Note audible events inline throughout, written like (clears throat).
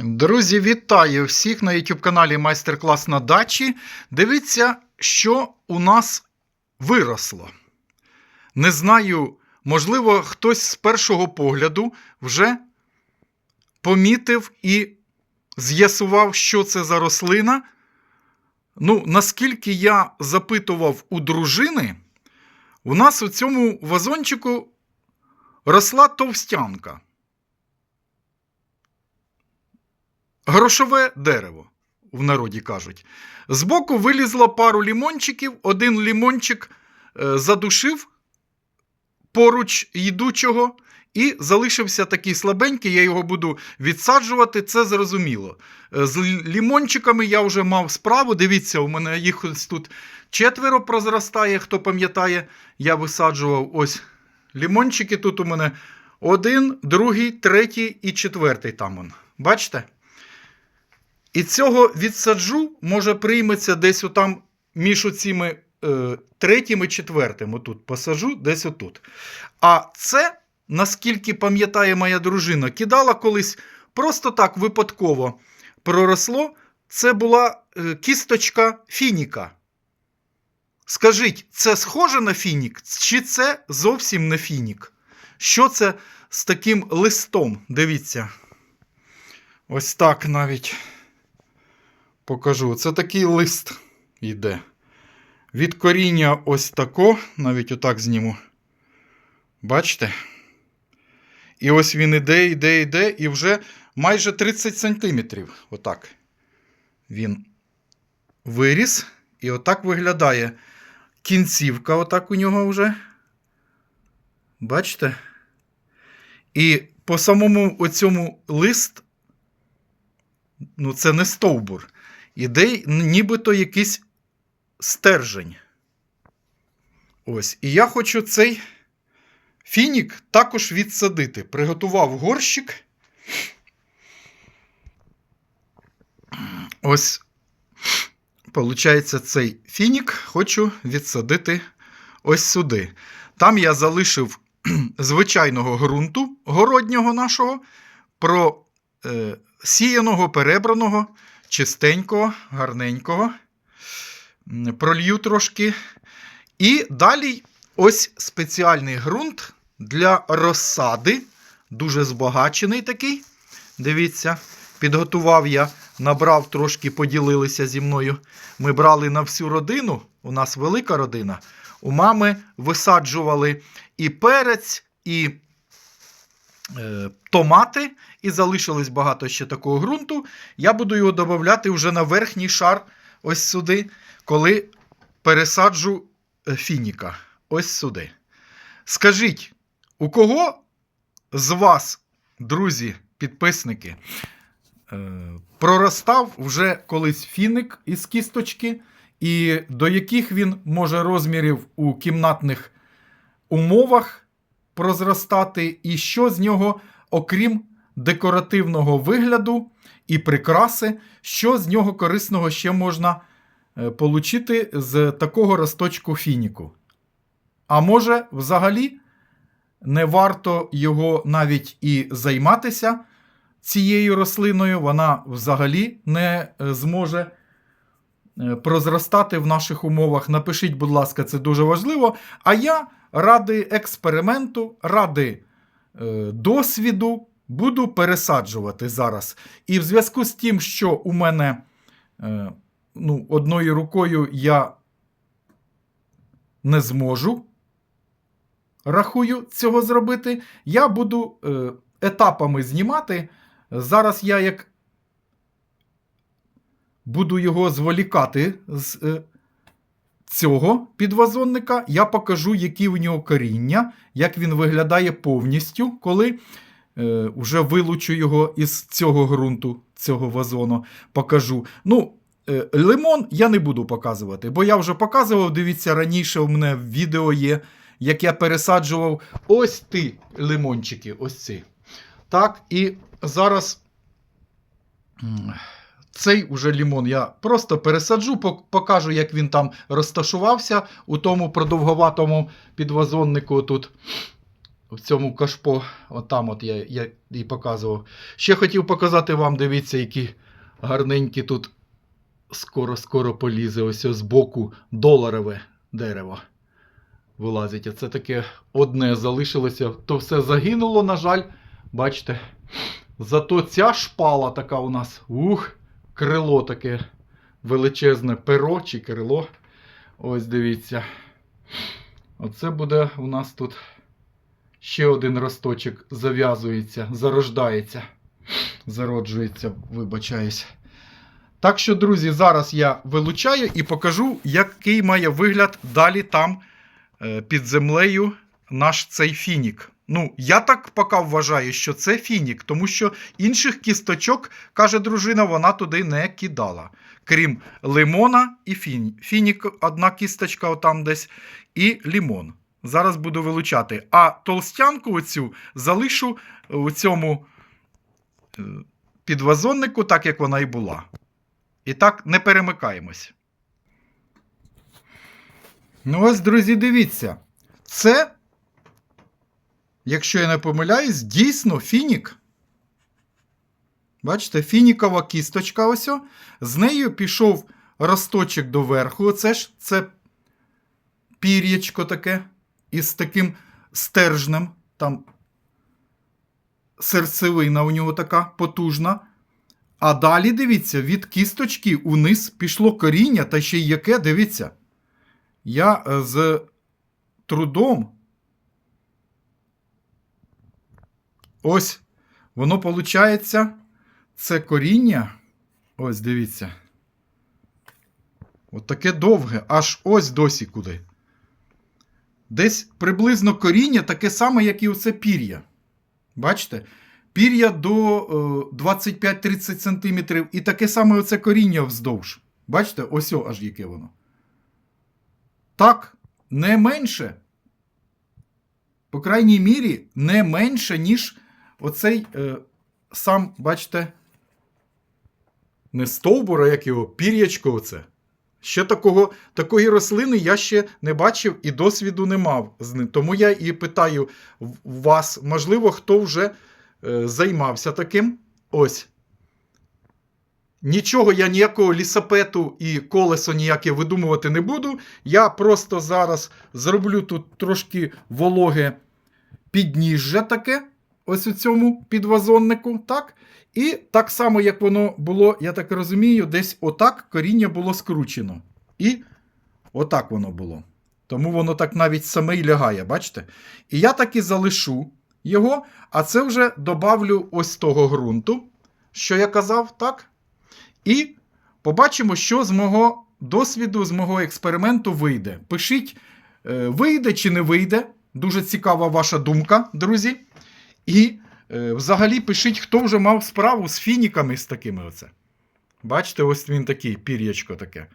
Друзі, вітаю всіх на YouTube каналі Майстер-клас на дачі. Дивіться, що у нас виросло. Не знаю, можливо, хтось з першого погляду вже помітив і з'ясував, що це за рослина. Ну, наскільки я запитував у дружини, у нас у цьому вазончику росла товстянка. Грошове дерево, в народі кажуть. Збоку вилізло пару лімончиків, один лімончик е, задушив поруч йдучого, і залишився такий слабенький, я його буду відсаджувати, це зрозуміло. Е, З лімончиками я вже мав справу. Дивіться, у мене їх ось тут четверо прозростає, хто пам'ятає, я висаджував ось лімончики. Тут у мене один, другий, третій і четвертий там. Он. Бачите? І цього відсаджу, може, прийметься десь отам між оціми е, третім і четвертим. Отут посаджу, десь отут. А це, наскільки пам'ятає моя дружина, кидала колись просто так випадково проросло. Це була е, кісточка фініка. Скажіть, це схоже на фінік, чи це зовсім не фінік? Що це з таким листом? Дивіться. Ось так навіть покажу. Це такий лист йде. Від коріння ось тако, навіть отак зніму. Бачите? І ось він іде, іде, іде, і вже майже 30 сантиметрів. Отак. Він виріс. І отак виглядає кінцівка, отак у нього вже. Бачите? І по самому оцьому лист, ну це не стовбур. Іде нібито якийсь стержень. Ось. І я хочу цей фінік також відсадити. Приготував горщик. Ось, получається, цей фінік хочу відсадити ось сюди. Там я залишив (clears throat) звичайного ґрунту городнього нашого, про е, перебраного, чистенького, гарненького. Пролью трошки. І далі ось спеціальний ґрунт для розсади. Дуже збагачений такий. Дивіться, підготував я, набрав трошки, поділилися зі мною. Ми брали на всю родину. У нас велика родина. У мами висаджували і перець, і томати, і залишилось багато ще такого ґрунту. Я буду його додавати вже на верхній шар, ось сюди, коли пересаджу е, фініка. Ось сюди. Скажіть, у кого з вас, друзі, підписники, е, проростав вже колись фіник із кісточки, і до яких він може розмірів у кімнатних умовах прозростати, і що з нього, окрім декоративного вигляду і прикраси, що з нього корисного ще можна е, получити з такого росточку фініку. А може, взагалі, не варто його навіть і займатися цією рослиною, вона взагалі не е, зможе прозростати в наших умовах. Напишіть, будь ласка, це дуже важливо. А я ради експерименту, ради е, досвіду буду пересаджувати зараз. І в зв'язку з тим, що у мене е, ну, одною рукою я не зможу, рахую, цього зробити, я буду е, етапами знімати. Зараз я як буду його зволікати з е, цього підвазонника, я покажу, які в нього коріння, як він виглядає повністю, коли е, вже вилучу його із цього ґрунту, цього вазону, покажу. Ну, е, лимон я не буду показувати, бо я вже показував, дивіться, раніше у мене відео є, як я пересаджував ось ті лимончики, ось ці. Так, і зараз цей уже лімон я просто пересаджу, покажу, як він там розташувався у тому продовговатому підвазоннику тут. в цьому кашпо, отам от я, я і показував. Ще хотів показати вам, дивіться, які гарненькі тут скоро-скоро полізе ось з боку доларове дерево. Вилазить. А це таке одне залишилося. То все загинуло, на жаль. Бачите. Зато ця шпала така у нас. Ух, крило таке величезне перо чи крило. Ось дивіться. Оце буде у нас тут ще один росточок зав'язується, зарождається. Зароджується, вибачаюсь. Так що, друзі, зараз я вилучаю і покажу, який має вигляд далі там е, під землею наш цей фінік. Ну, я так поки вважаю, що це фінік, тому що інших кісточок, каже дружина, вона туди не кидала. Крім лимона і фінік. Фінік одна кісточка отам десь, і лімон. Зараз буду вилучати. А толстянку оцю залишу у цьому е, підвазоннику, так як вона і була. І так не перемикаємось. Ну, ось, друзі, дивіться. Це, якщо я не помиляюсь, дійсно фінік. Бачите, фінікова кісточка ось. З нею пішов росточок доверху. Оце ж це пір'ячко таке. Із таким стержнем. Там серцевина у нього така потужна. А далі, дивіться, від кісточки униз пішло коріння, та ще й яке, дивіться. Я е, з трудом. Ось, воно виходить, це коріння. Ось, дивіться. От таке довге, аж ось досі куди. Десь приблизно коріння таке саме, як і оце пір'я. Бачите? Пір'я до е, 25-30 см і таке саме оце коріння вздовж. Бачите, ось аж яке воно. Так, не менше. По крайній мірі, не менше, ніж оцей е, сам, бачите, не стовбур, а як його, пір'ячко оце. Ще такого, такої рослини я ще не бачив і досвіду не мав з ним. Тому я і питаю вас, можливо, хто вже е, займався таким. Ось. Нічого я ніякого лісапету і колесо ніяке видумувати не буду. Я просто зараз зроблю тут трошки вологе підніжжя таке, ось у цьому підвазоннику. так? І так само, як воно було, я так розумію, десь отак коріння було скручено. І отак воно було. Тому воно так навіть саме й лягає, бачите? І я так і залишу його, а це вже добавлю ось того ґрунту, що я казав, так? І побачимо, що з мого досвіду, з мого експерименту вийде. Пишіть, е, вийде чи не вийде. Дуже цікава ваша думка, друзі. І е, взагалі пишіть, хто вже мав справу з фініками з такими. оце. Бачите, ось він такий, пір'ячко таке.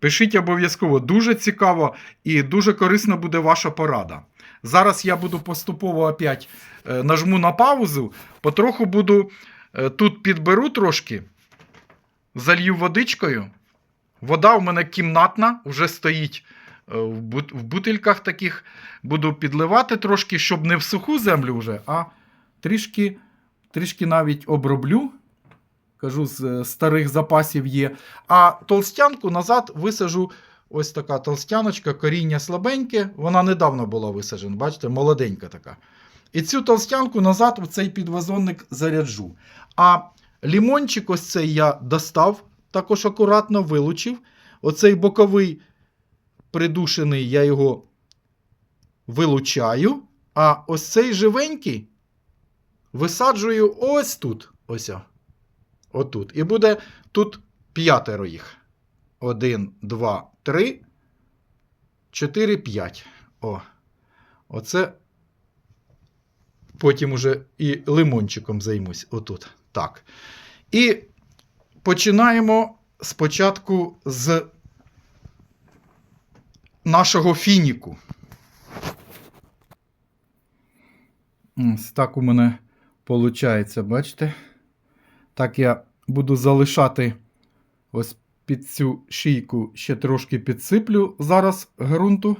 Пишіть обов'язково, дуже цікаво і дуже корисна буде ваша порада. Зараз я буду поступово опять е, нажму на паузу, потроху буду е, тут підберу трошки, залью водичкою. Вода у мене кімнатна, вже стоїть е, в бут- в бутильках таких. Буду підливати трошки, щоб не в суху землю вже, а трішки, трішки навіть оброблю. Кажу, з е, старих запасів є. А толстянку назад висажу. Ось така толстяночка, коріння слабеньке. Вона недавно була висаджена, бачите, молоденька така. І цю толстянку назад в цей підвазонник заряджу. А лімончик ось цей я достав, також акуратно вилучив. Оцей боковий придушений, я його вилучаю. А ось цей живенький висаджую ось тут. Ось. Отут. І буде тут п'ятеро їх. Один, два, три, чотири, п'ять. О. Оце. Потім уже і лимончиком займусь. Отут. Так. І починаємо спочатку з нашого фініку. Ось так у мене виходить, бачите? Так я буду залишати ось під цю шийку ще трошки підсиплю зараз ґрунту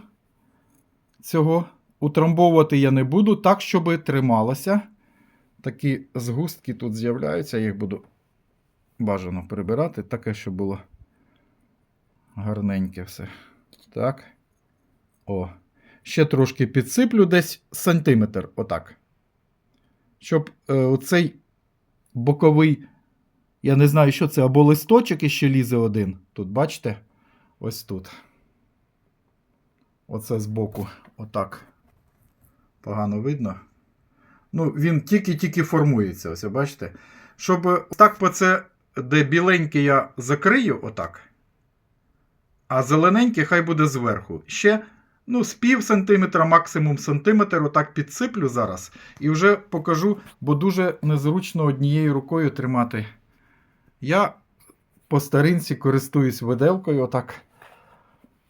цього утрамбовувати я не буду, так, щоб трималося. Такі згустки тут з'являються, я їх буду бажано прибирати, таке, щоб було гарненьке все. Так. О. Ще трошки підсиплю десь сантиметр, отак. Щоб е, оцей боковий, я не знаю, що це, або листочок іще лізе один. Тут, бачите? Ось тут. Оце збоку, отак. Погано видно. Ну, він тільки-тільки формується, ось, бачите? Щоб так по це, де біленьке я закрию, отак. А зелененьке хай буде зверху. Ще ну, з пів сантиметра, максимум сантиметр, отак підсиплю зараз. І вже покажу, бо дуже незручно однією рукою тримати. Я по старинці користуюсь виделкою, отак.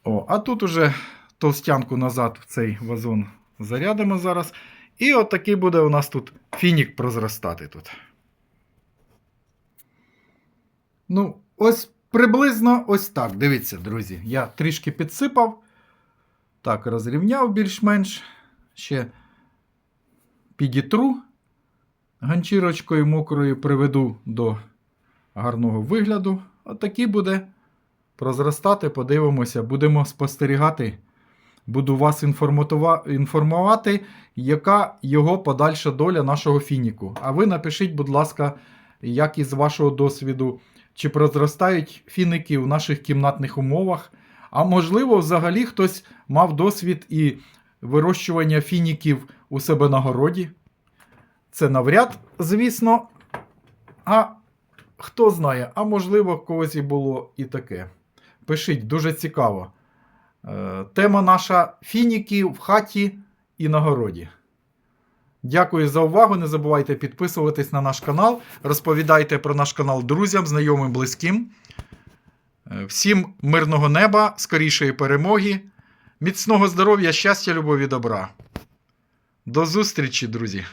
О, а тут уже товстянку назад в цей вазон зарядимо зараз. І отакий буде у нас тут фінік прозростати тут. Ну, ось приблизно ось так. Дивіться, друзі. Я трішки підсипав. Так, розрівняв більш-менш. Ще підітру ганчірочкою мокрою приведу до гарного вигляду. Отакий буде прозростати, подивимося, будемо спостерігати. Буду вас інформувати, яка його подальша доля нашого фініку. А ви напишіть, будь ласка, як із вашого досвіду, чи прозростають фіники в наших кімнатних умовах. А можливо, взагалі хтось мав досвід і вирощування фініків у себе на городі. Це навряд, звісно. А хто знає, а можливо, когось і було і таке. Пишіть, дуже цікаво. Е, Тема наша фініки в хаті і на городі. Дякую за увагу. Не забувайте підписуватись на наш канал. Розповідайте про наш канал друзям, знайомим, близьким. Е, Всім мирного неба, скорішої перемоги, міцного здоров'я, щастя, любові, добра. До зустрічі, друзі!